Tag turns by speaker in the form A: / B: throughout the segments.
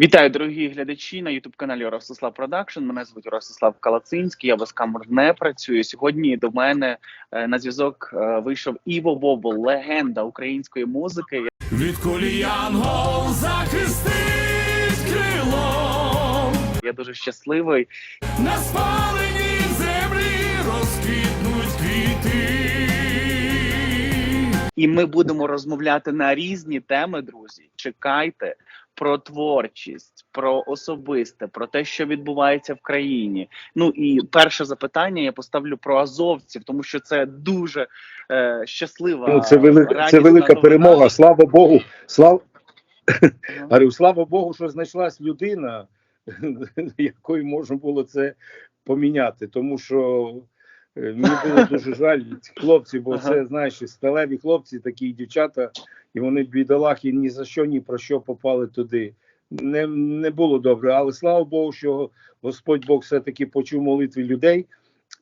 A: Вітаю, дорогі глядачі на youtube каналі Ростислав Продакшн. Мене звуть Ростислав Калацинський. Я без камер не працюю. Сьогодні до мене е, на зв'язок е, вийшов Іво Бобол, легенда української музики.
B: Від коліянгол захистить крилом,
A: Я дуже щасливий.
B: на спаленій землі розквітнуть квіти.
A: І ми будемо розмовляти на різні теми, друзі. Чекайте про творчість, про особисте, про те, що відбувається в країні. Ну і перше запитання я поставлю про азовців, тому що це дуже е, щаслива.
C: Ну, це велика, це велика
A: новина.
C: перемога. Слава Богу. Слава, говорю, слава Богу, що знайшлась людина, якою можна було це поміняти. Тому що мені було дуже жаль цих хлопців, бо це, знаєш, сталеві хлопці, такі дівчата, і вони бідолахи ні за що, ні про що попали туди. Не, не було добре, але слава Богу, що Господь Бог все-таки почув молитви людей,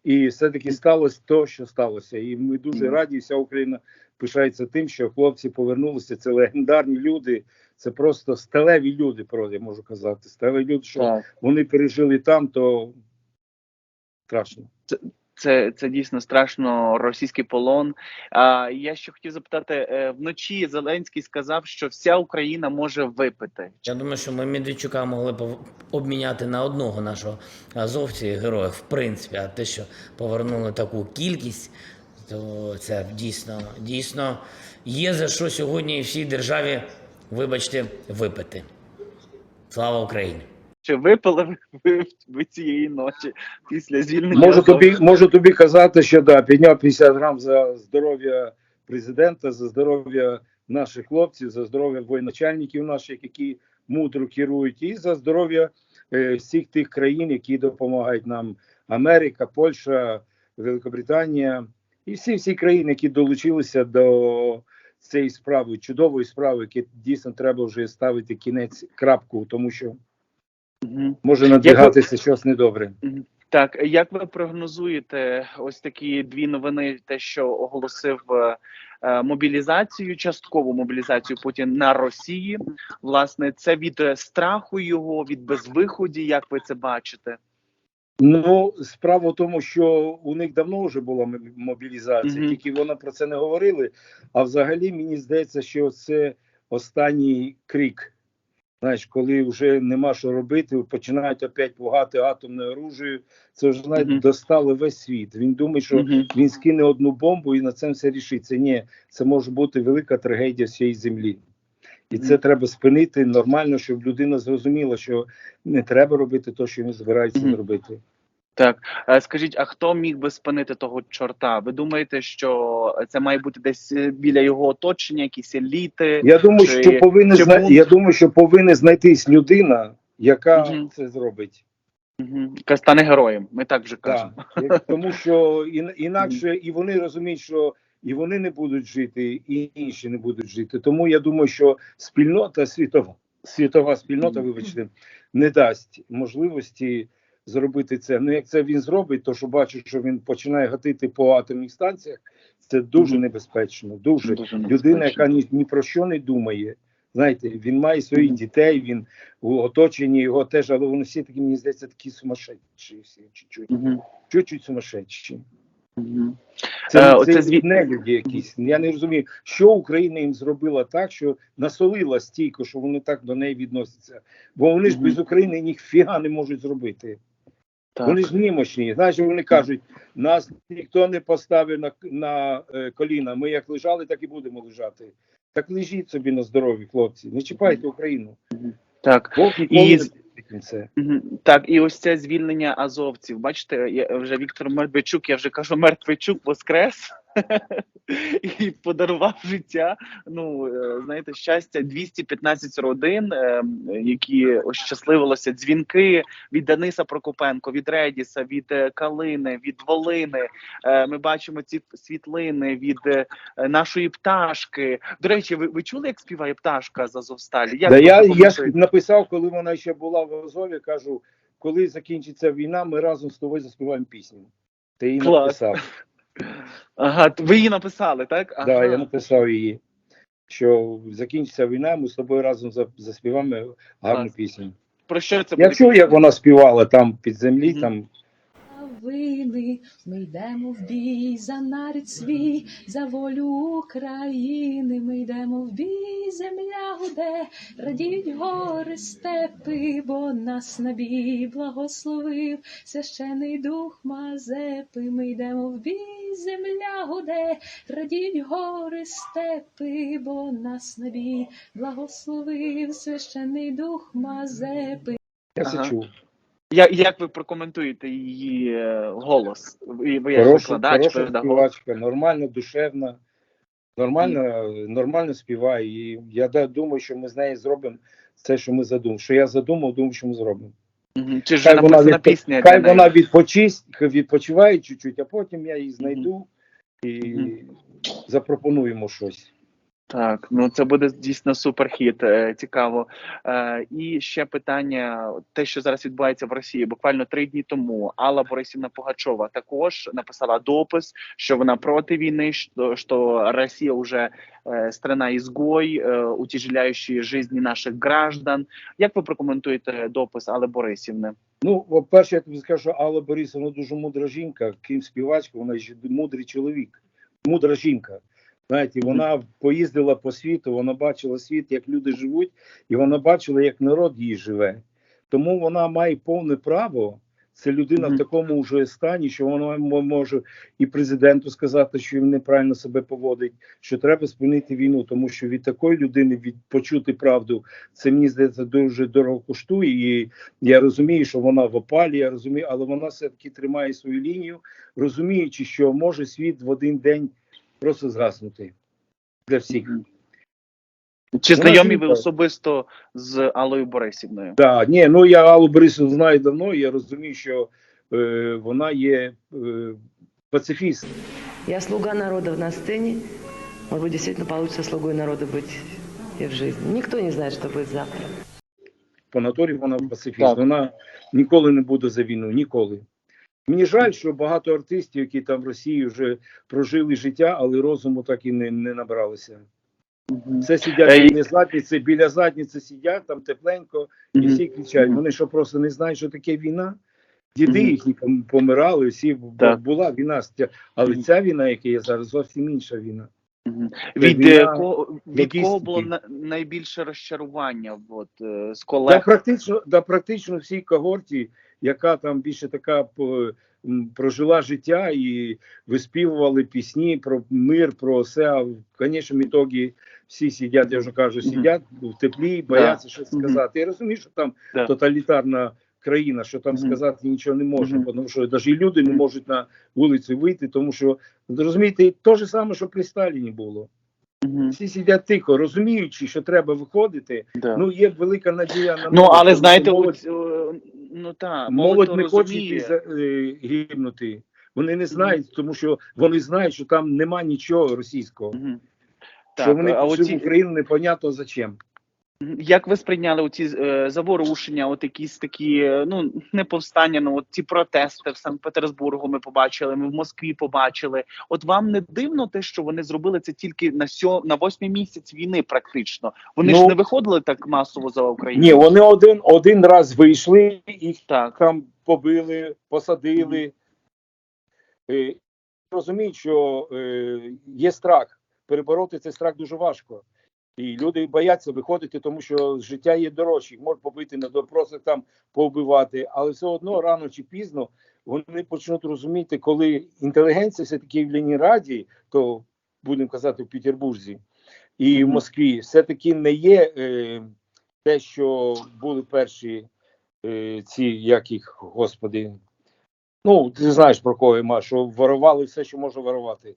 C: і все-таки сталося те, що сталося. І ми дуже раді, вся Україна пишається тим, що хлопці повернулися. Це легендарні люди, це просто сталеві люди, про я можу казати. Сталеві люди, що
A: Так.
C: вони пережили там, то страшно.
A: Це, це дійсно страшно російський полон. А я ще хотів запитати е, вночі. Зеленський сказав, що вся Україна може випити.
D: Я думаю, що ми Медведчука могли обміняти на одного нашого азовця і героя, в принципі. А те, що повернули таку кількість, то це дійсно, дійсно є за що сьогодні всій державі, вибачте, випити. Слава Україні!
A: Чи випили ви, ви, цієї ночі після звільнення?
C: Можу тобі, можу тобі казати, що да, підняв 50 грам за здоров'я президента, за здоров'я наших хлопців, за здоров'я воєначальників наших, які мудро керують, і за здоров'я е, всіх тих країн, які допомагають нам: Америка, Польща, Великобританія і всі всі країни, які долучилися до цієї справи, чудової справи, які дійсно треба вже ставити кінець крапку, тому що
A: Мгм.
C: може надвигатися щось недобре.
A: Так, як ви прогнозуєте ось такі дві новини, те, що оголосив е, е, мобілізацію, часткову мобілізацію Путін на Росії? Власне, це від страху його, від безвиході, як ви це бачите?
C: Ну, справа в тому, що у них давно вже була мобілізація,
A: Мгм.
C: тільки вони про це не говорили. А взагалі мені здається, що це останній крик. Знаєш, коли вже нема що робити, починають опять пугати атомне оружие. Це вже навіть
A: mm -hmm.
C: достали весь світ. Він думає, що
A: Мгм.
C: він скине одну бомбу і на це все рішиться. Ні, це може бути велика трагедія всієї землі. І це
A: Мгм.
C: треба спинити нормально, щоб людина зрозуміла, що не треба робити те, що він збирається
A: Мгм.
C: зробити.
A: Так, Е, скажіть, а хто міг би спинити того чорта? Ви думаєте, що це має бути десь е, біля його оточення, якісь еліти?
C: Я думаю,
A: Чи-
C: що повинен зна... я думаю, що повинна знайтись людина, яка
A: Мгм.
C: це зробить.
A: Мгм. Яка стане героєм? Ми так вже кажемо.
C: Так. Тому що ін... інакше і вони розуміють, що і вони не будуть жити, і інші не будуть жити. Тому я думаю, що спільнота світова, світова спільнота, вибачте, не дасть можливості зробити це. Ну, як це він зробить, то що бачу, що він починає гатити по атомних станціях, це дуже небезпечно. Дуже,
A: Дуже
C: людина, яка ні, ні про що не думає. Знаєте, він має своїх дітей, він у оточенні його теж, але вони всі такі, мені здається, такі сумасшедші, всі чуть-чуть,
A: Мгм.
C: чуть-чуть сумасшедші.
A: Мгм.
C: Це,
A: Е,
C: це, це не люди якісь. Я не розумію, що Україна їм зробила так, що насолила стійко, що вони так до неї відносяться. Бо вони ж без України ніфіга не можуть зробити.
A: Так.
C: Вони ж немощні. Знаєш, вони кажуть, нас ніхто не поставив на, на е, коліна. Ми як лежали, так і будемо лежати. Так лежіть собі на здоров'ї, хлопці. Не чіпайте Україну.
A: Так.
C: Бог ніколи
A: І
C: це.
A: Так, і ось це звільнення азовців. Бачите, я вже Віктор Медведчук, я вже кажу, Мертвечук воскрес і подарував життя. Ну е, знаєте, щастя, 215 родин, е, які ощасливилися дзвінки від Дениса Прокопенко, від Редіса, від е, Калини, від Волини. Ми бачимо ці світлини від нашої пташки. До речі, ви, ви чули, як співає пташка з Азовсталі? Як
C: Да я, я ж написав, коли вона ще була в Азові, кажу, коли закінчиться війна, ми разом з тобою заспіваємо пісню. Ти її
A: Клас.
C: написав.
A: Ага, ви її написали, так? Ага.
C: Да, я написав її. що закінчиться війна, ми з тобою разом за- заспіваємо гарну пісню.
A: Про що це
C: Я чув, як вона співала там під землі,
A: Мгм.
C: там
E: Вини, ми йдемо в бій за нарід свій, за волю України. Ми йдемо в бій, земля гуде, радіють гори степи, бо нас на бій благословив священий дух Мазепи. Ми йдемо в бій, земля гуде, радіють гори степи, бо нас на бій благословив священий дух Мазепи.
C: я
A: Ага.
C: Чув.
A: Я, як ви прокоментуєте її е, голос? Ви, як
C: Хороша,
A: викладач,
C: хороша співачка, нормальна, душевна, нормально, нормально співає. І я да- думаю, що ми з нею зробимо це, що ми задумали. Що я задумав, думаю, що ми зробимо.
A: Мгм. Чи
C: Хай вона, відпо-
A: пісня
C: хай вона відпочись, відпочиває чуть-чуть, а потім я її знайду і
A: Мгм.
C: запропонуємо щось.
A: Так, ну це буде дійсно суперхіт. е, Цікаво. Е, І ще питання: те, що зараз відбувається в Росії, буквально три дні тому Алла Борисівна Пугачова також написала допис, що вона проти війни, що, що Росія вже е, страна ізгой, е, утяжеляючи житті наших граждан. Як ви прокоментуєте допис Алли Борисівни?
C: Ну, по-перше, я тобі скажу, що Алла Борисовна дуже мудра жінка, крім співачка, вона ще мудрий чоловік, мудра жінка. Знаєте, вона поїздила по світу, вона бачила світ, як люди живуть, і вона бачила, як народ її живе. Тому вона має повне право. Це людина в такому вже стані, що вона може і президенту сказати, що він неправильно себе поводить, що треба спинити війну, тому що від такої людини від почути правду, це мені здається дуже дорого коштує. І я розумію, що вона в опалі, я розумію, але вона все-таки тримає свою лінію, розуміючи, що може світ в один день просто згаснути для всіх.
A: Чи знайомі ви особисто з Аллою Борисівною?
C: Да, ні, ну я Аллу Борисовну знаю давно, і я розумію, що е, вона є е, пацифіст.
F: Я слуга народа на сцене. Может быть, действительно получится слугой народа быть и в жизни. Никто не знает, что будет завтра.
C: По натурі вона пацифіст.
A: Так.
C: Вона ніколи не буде за війну, ніколи. Мені жаль, що багато артистів, які там в Росії вже прожили життя, але розуму так і не, не набралися. Це сидять
A: Е,
C: біля задниці, біля задниці сидять, там тепленько, і всі кричать. Вони що просто не знають, що таке війна. Діди їхні помирали, всі
A: Так.
C: була війна, але ця війна, яка є зараз, зовсім інша війна.
A: Від,
C: війна
A: кого, від кого було на, найбільше розчарування? От, е, з
C: Да, практично, да, практично всій когорті, яка там більше така прожила життя і виспівували пісні про мир, про все. А в конечному ітогі всі сидять, я вже кажу, сидять в теплі, бояться щось сказати. Я розумію, що там
A: Да.
C: тоталітарна країна, що там сказати нічого не можна,
A: Мгм.
C: тому що навіть люди не можуть на вулицю вийти, тому що розумієте, те ж саме, що при Сталіні було. Всі сидять тихо, розуміючи, що треба виходити.
A: Да.
C: Ну є велика надія на
A: Ну, але знаєте,
C: молодь,
A: ну та
C: молодь не хоче
A: розуміє.
C: йти за, е, гибнути. Вони не знають, тому що вони знають, що там нема нічого російського.
A: Мгм.
C: що
A: Так,
C: вони
A: а
C: пішли
A: оці-
C: Україну непонятно за чим.
A: Як ви сприйняли оці е, заворушення, от якісь такі, е, ну не повстання, ну от ці протести в Санкт-Петербургу ми побачили, ми в Москві побачили. От вам не дивно те, що вони зробили це тільки на сьо на восьмий місяць війни, практично. Вони
C: Ну,
A: ж не виходили так масово за Україну.
C: Ні, вони один, один раз вийшли, їх
A: Так.
C: там побили, посадили. Е, Розуміють, що е, є страх. Перебороти цей страх дуже важко. І люди бояться виходити, тому що життя є дорожче. Їх можуть побити на допросах, там повбивати, але все одно рано чи пізно вони почнуть розуміти, коли інтелігенція все-таки в Ленінграді, то будемо казати в Петербурзі і в. Москві, все-таки не є е, те, що були перші е, ці, як їх, господи. Ну, ти знаєш про кого я маю, що ворували все, що можна ворувати.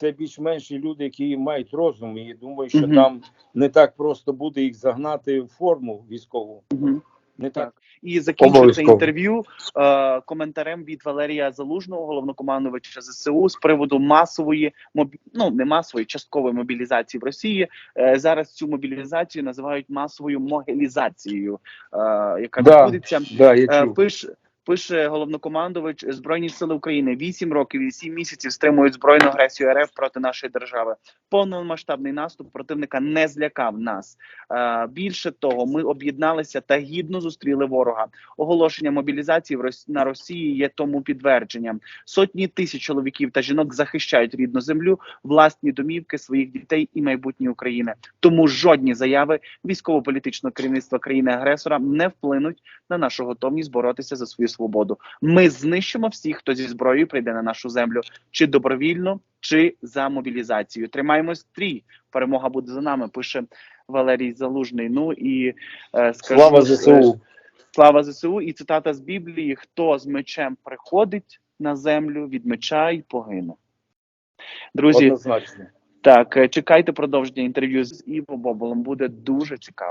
C: Це більш-менші люди, які мають розум, і думаю, що
A: Мгм.
C: там не так просто буде їх загнати в форму військову.
A: Мгм.
C: Не так.
A: І
C: Обов'язково.
A: інтерв'ю е, коментарем від Валерія Залужного, головнокомандувача ЗСУ, з приводу масової мобі... ну не масової, часткової мобілізації в Росії. Е, зараз цю мобілізацію називають масовою могилізацією, е, яка
C: Да,
A: відбудеться.
C: да, я
A: Е,
C: чув.
A: пиш, Пише головнокомандувач Збройні Сили України: 8 років і 7 місяців стримують збройну агресію РФ проти нашої держави. Повномасштабний наступ противника не злякав нас. Е, більше того, ми об'єдналися та гідно зустріли ворога. Оголошення мобілізації на Росії є тому підтвердженням. Сотні тисяч чоловіків та жінок захищають рідну землю, власні домівки, своїх дітей і майбутнє України. Тому жодні заяви військово-політичного керівництва країни-агресора не вплинуть на нашу готовність боротися за свою свободу. Ми знищимо всіх, хто зі зброєю прийде на нашу землю, чи добровільно, чи за мобілізацією. Тримаємось стрій. Перемога буде за нами. Пише Валерій Залужний. Ну і е, скажу,
C: Слава
A: е,
C: ЗСУ.
A: Слава ЗСУ і цитата з Біблії: хто з мечем приходить на землю, від меча й погине. Друзі,
C: Однозначно.
A: так е, чекайте продовження інтерв'ю з Іво Боболом. Буде дуже цікаво.